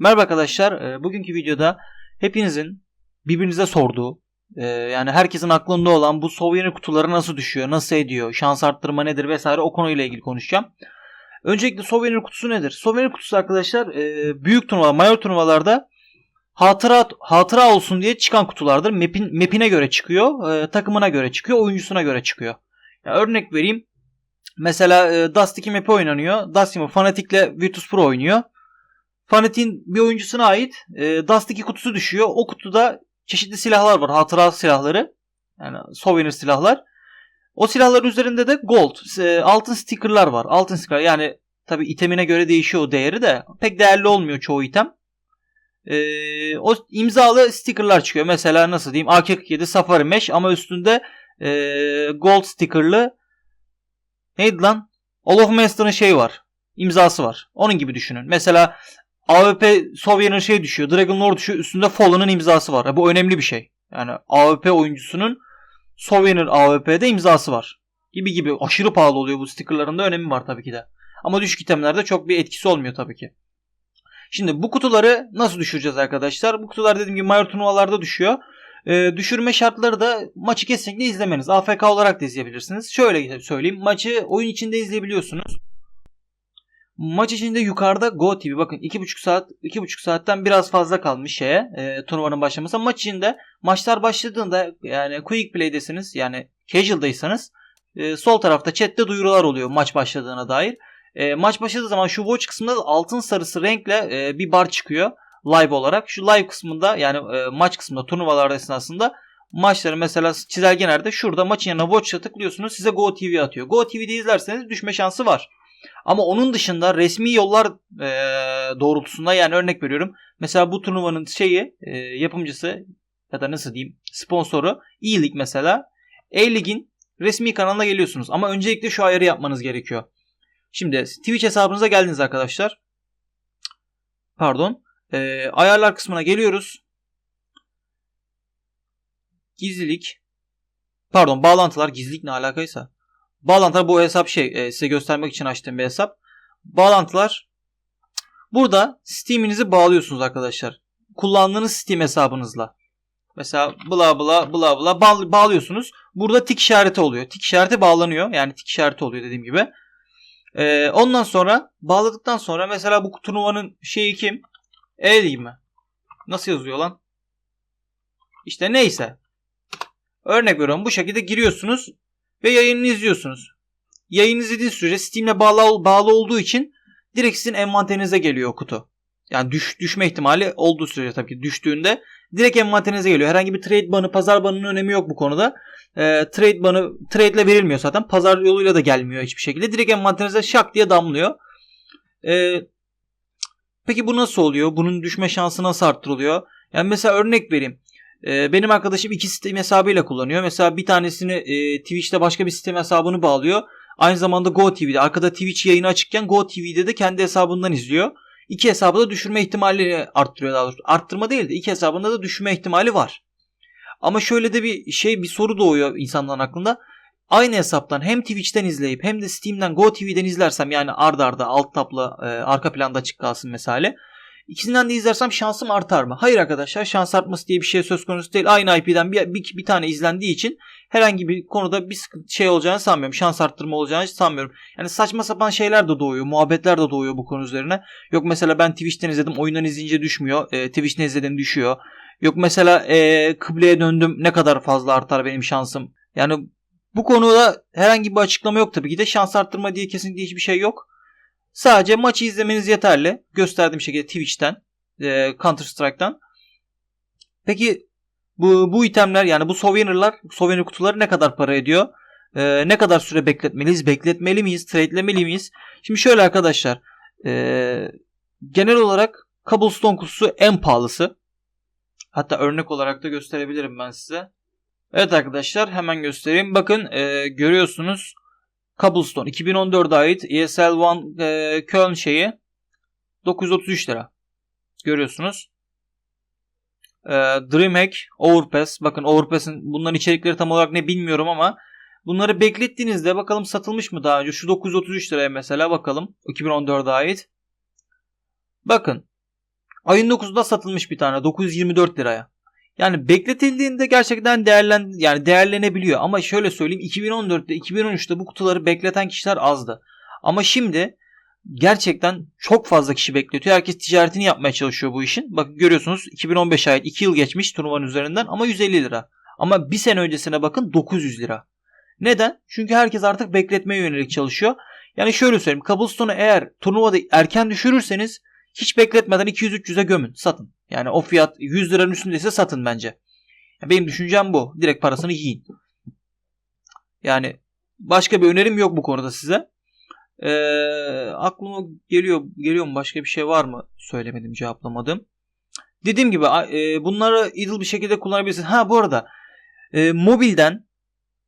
Merhaba arkadaşlar. Ee, Bugünkü videoda hepinizin birbirinize sorduğu, e, yani herkesin aklında olan bu souvenir kutuları nasıl düşüyor, nasıl ediyor, şans arttırma nedir vesaire o konuyla ilgili konuşacağım. Öncelikle souvenir kutusu nedir? Souvenir kutusu arkadaşlar e, büyük turnuva, mayor turnuvalarda hatıra hatıra olsun diye çıkan kutulardır. Map'in map'ine göre çıkıyor, e, takımına göre çıkıyor, oyuncusuna göre çıkıyor. Ya örnek vereyim. Mesela Dust 2 map'i oynanıyor. Dust 2 Fanatic'le Virtus Pro oynuyor. Fanatic'in bir oyuncusuna ait e, Dust 2 kutusu düşüyor. O kutuda çeşitli silahlar var. Hatıra silahları. Yani souvenir silahlar. O silahların üzerinde de gold, e, altın stickerlar var. Altın sticker yani tabi itemine göre değişiyor o değeri de. Pek değerli olmuyor çoğu item. E, o imzalı stickerlar çıkıyor. Mesela nasıl diyeyim AK-47 Safari Mesh ama üstünde e, gold stickerlı neydi lan? All of Master'ın şeyi var. İmzası var. Onun gibi düşünün. Mesela AWP Sovyer'in şey düşüyor. Dragon Lord düşüyor. Üstünde Fallen'ın imzası var. E, bu önemli bir şey. Yani AWP oyuncusunun Sovyer'in AWP'de imzası var. Gibi gibi. Aşırı pahalı oluyor bu stickerların da önemi var tabii ki de. Ama düşük itemlerde çok bir etkisi olmuyor tabii ki. Şimdi bu kutuları nasıl düşüreceğiz arkadaşlar? Bu kutular dediğim gibi mayor turnuvalarda düşüyor. Ee, düşürme şartları da maçı kesinlikle izlemeniz. AFK olarak da izleyebilirsiniz. Şöyle söyleyeyim. Maçı oyun içinde izleyebiliyorsunuz. Maç içinde yukarıda Go TV bakın 2,5 saat 2,5 saatten biraz fazla kalmış şeye e, turnuvanın başlaması. Maç içinde maçlar başladığında yani quick play'desiniz yani casual'daysanız e, sol tarafta chatte duyurular oluyor maç başladığına dair. E, maç başladığı zaman şu watch kısmında altın sarısı renkle e, bir bar çıkıyor live olarak. Şu live kısmında yani e, maç kısmında turnuvalar esnasında maçları mesela çizelge nerede? Şurada maçın yanına watch'a tıklıyorsunuz size Go TV atıyor. Go TV'de izlerseniz düşme şansı var. Ama onun dışında resmi yollar e, doğrultusunda yani örnek veriyorum. Mesela bu turnuvanın şeyi e, yapımcısı ya da nasıl diyeyim sponsoru E-Lig mesela. E-Lig'in resmi kanalına geliyorsunuz. Ama öncelikle şu ayarı yapmanız gerekiyor. Şimdi Twitch hesabınıza geldiniz arkadaşlar. Pardon. E, ayarlar kısmına geliyoruz. Gizlilik. Pardon bağlantılar gizlilik ne alakaysa. Bağlantılar bu hesap şey e, size göstermek için açtığım bir hesap. Bağlantılar burada Steam'inizi bağlıyorsunuz arkadaşlar. Kullandığınız Steam hesabınızla. Mesela bla bla bla bla bağ, bağlıyorsunuz. Burada tik işareti oluyor. Tik işareti bağlanıyor. Yani tik işareti oluyor dediğim gibi. Ee, ondan sonra bağladıktan sonra mesela bu turnuvanın şeyi kim? E değil mi? Nasıl yazıyor lan? İşte neyse. Örnek veriyorum bu şekilde giriyorsunuz ve yayını izliyorsunuz. Yayını izlediğiniz sürece Steam'le bağlı, bağlı olduğu için direkt sizin envanterinize geliyor kutu. Yani düş, düşme ihtimali olduğu sürece tabii ki düştüğünde direkt envanterinize geliyor. Herhangi bir trade banı, pazar banının önemi yok bu konuda. E, trade banı trade ile verilmiyor zaten. Pazar yoluyla da gelmiyor hiçbir şekilde. Direkt envanterinize şak diye damlıyor. E, peki bu nasıl oluyor? Bunun düşme şansı nasıl arttırılıyor? Yani mesela örnek vereyim. Ee, benim arkadaşım iki sistem hesabıyla kullanıyor. Mesela bir tanesini e, Twitch'te başka bir sistem hesabını bağlıyor. Aynı zamanda Go TV'de arkada Twitch yayını açıkken Go TV'de de kendi hesabından izliyor. İki hesabı da düşürme ihtimali arttırıyor daha doğrusu. Arttırma değil de iki hesabında da düşürme ihtimali var. Ama şöyle de bir şey bir soru doğuyor insanların aklında. Aynı hesaptan hem Twitch'ten izleyip hem de Steam'den Go TV'den izlersem yani ardarda arda alt tapla e, arka planda açık kalsın mesela. İkisinden de izlersem şansım artar mı? Hayır arkadaşlar şans artması diye bir şey söz konusu değil. Aynı IP'den bir, bir, bir tane izlendiği için herhangi bir konuda bir sıkıntı şey olacağını sanmıyorum. Şans arttırma olacağını sanmıyorum. Yani saçma sapan şeyler de doğuyor. Muhabbetler de doğuyor bu konu üzerine. Yok mesela ben Twitch'ten izledim oyundan izleyince düşmüyor. E, Twitch'ten izledim düşüyor. Yok mesela e, kıbleye döndüm ne kadar fazla artar benim şansım. Yani bu konuda herhangi bir açıklama yok tabii ki de şans arttırma diye kesinlikle hiçbir şey yok. Sadece maçı izlemeniz yeterli. Gösterdiğim şekilde Twitch'ten, e, Counter Strike'tan. Peki bu bu itemler yani bu souvenir'lar, souvenir kutuları ne kadar para ediyor? E, ne kadar süre bekletmeliyiz? Bekletmeli miyiz? Trade'lemeli miyiz? Şimdi şöyle arkadaşlar. E, genel olarak Cobblestone kutusu en pahalısı. Hatta örnek olarak da gösterebilirim ben size. Evet arkadaşlar hemen göstereyim. Bakın e, görüyorsunuz Cobblestone 2014'e ait ESL One e, Köln şeyi 933 lira. Görüyorsunuz. E, Dreamhack Overpass. Bakın Overpass'ın bunların içerikleri tam olarak ne bilmiyorum ama bunları beklettiğinizde bakalım satılmış mı daha önce. Şu 933 liraya mesela bakalım. 2014'e ait. Bakın. Ayın 9'unda satılmış bir tane 924 liraya. Yani bekletildiğinde gerçekten değerlen yani değerlenebiliyor. Ama şöyle söyleyeyim 2014'te 2013'te bu kutuları bekleten kişiler azdı. Ama şimdi gerçekten çok fazla kişi bekletiyor. Herkes ticaretini yapmaya çalışıyor bu işin. Bakın görüyorsunuz 2015 ait 2 yıl geçmiş turnuvanın üzerinden ama 150 lira. Ama bir sene öncesine bakın 900 lira. Neden? Çünkü herkes artık bekletmeye yönelik çalışıyor. Yani şöyle söyleyeyim. Cobblestone'u eğer turnuvada erken düşürürseniz hiç bekletmeden 200-300'e gömün. Satın. Yani o fiyat 100 liranın üstündeyse satın bence. Benim düşüncem bu. Direkt parasını yiyin. Yani başka bir önerim yok bu konuda size. Ee, aklıma geliyor geliyor mu başka bir şey var mı söylemedim cevaplamadım. Dediğim gibi e, bunları idle bir şekilde kullanabilirsiniz. Ha bu arada e, mobilden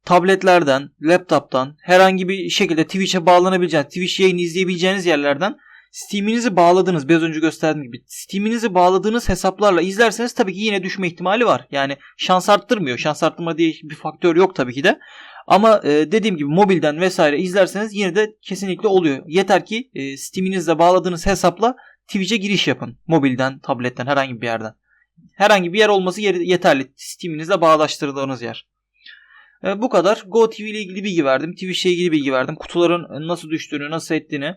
tabletlerden, laptop'tan herhangi bir şekilde Twitch'e bağlanabileceğiniz, Twitch yayını izleyebileceğiniz yerlerden Steam'inizi bağladığınız, biraz önce gösterdiğim gibi Steam'inizi bağladığınız hesaplarla izlerseniz tabii ki yine düşme ihtimali var. Yani şans arttırmıyor. Şans arttırma diye bir faktör yok tabii ki de. Ama e, dediğim gibi mobilden vesaire izlerseniz yine de kesinlikle oluyor. Yeter ki e, Steam'inizle bağladığınız hesapla Twitch'e giriş yapın. Mobilden, tabletten, herhangi bir yerden. Herhangi bir yer olması yeterli. Steam'inizle bağlaştırdığınız yer. E, bu kadar. Go TV ile ilgili bilgi verdim. Twitch ile ilgili bilgi verdim. Kutuların nasıl düştüğünü, nasıl ettiğini.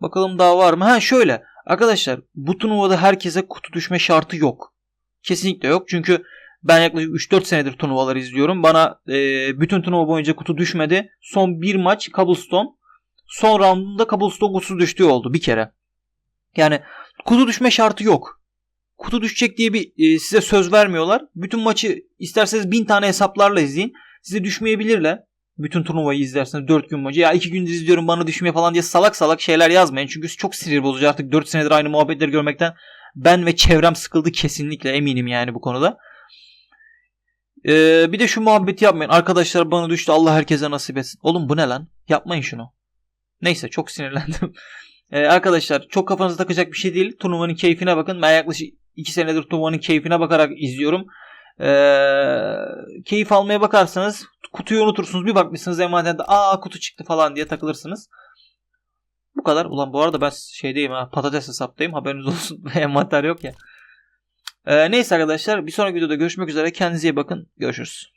Bakalım daha var mı? Ha şöyle. Arkadaşlar bu turnuvada herkese kutu düşme şartı yok. Kesinlikle yok. Çünkü ben yaklaşık 3-4 senedir turnuvalar izliyorum. Bana e, bütün turnuva boyunca kutu düşmedi. Son bir maç Cobblestone. Son roundunda Cobblestone kutusu düştüğü oldu bir kere. Yani kutu düşme şartı yok. Kutu düşecek diye bir e, size söz vermiyorlar. Bütün maçı isterseniz bin tane hesaplarla izleyin. Size düşmeyebilirler. Bütün turnuvayı izlersiniz 4 gün boyunca. Ya 2 gündür izliyorum bana düşmeye falan diye salak salak şeyler yazmayın. Çünkü çok sinir bozucu artık 4 senedir aynı muhabbetleri görmekten ben ve çevrem sıkıldı kesinlikle eminim yani bu konuda. Ee, bir de şu muhabbeti yapmayın. Arkadaşlar bana düştü Allah herkese nasip etsin. Oğlum bu ne lan? Yapmayın şunu. Neyse çok sinirlendim. Ee, arkadaşlar çok kafanızı takacak bir şey değil. Turnuvanın keyfine bakın. Ben yaklaşık 2 senedir turnuvanın keyfine bakarak izliyorum. Ee, keyif almaya bakarsanız kutuyu unutursunuz. Bir bakmışsınız emanetinde aa kutu çıktı falan diye takılırsınız. Bu kadar. Ulan bu arada ben şeydeyim ha patates hesaptayım. Haberiniz olsun. Envanter yok ya. Ee, neyse arkadaşlar bir sonraki videoda görüşmek üzere. Kendinize iyi bakın. Görüşürüz.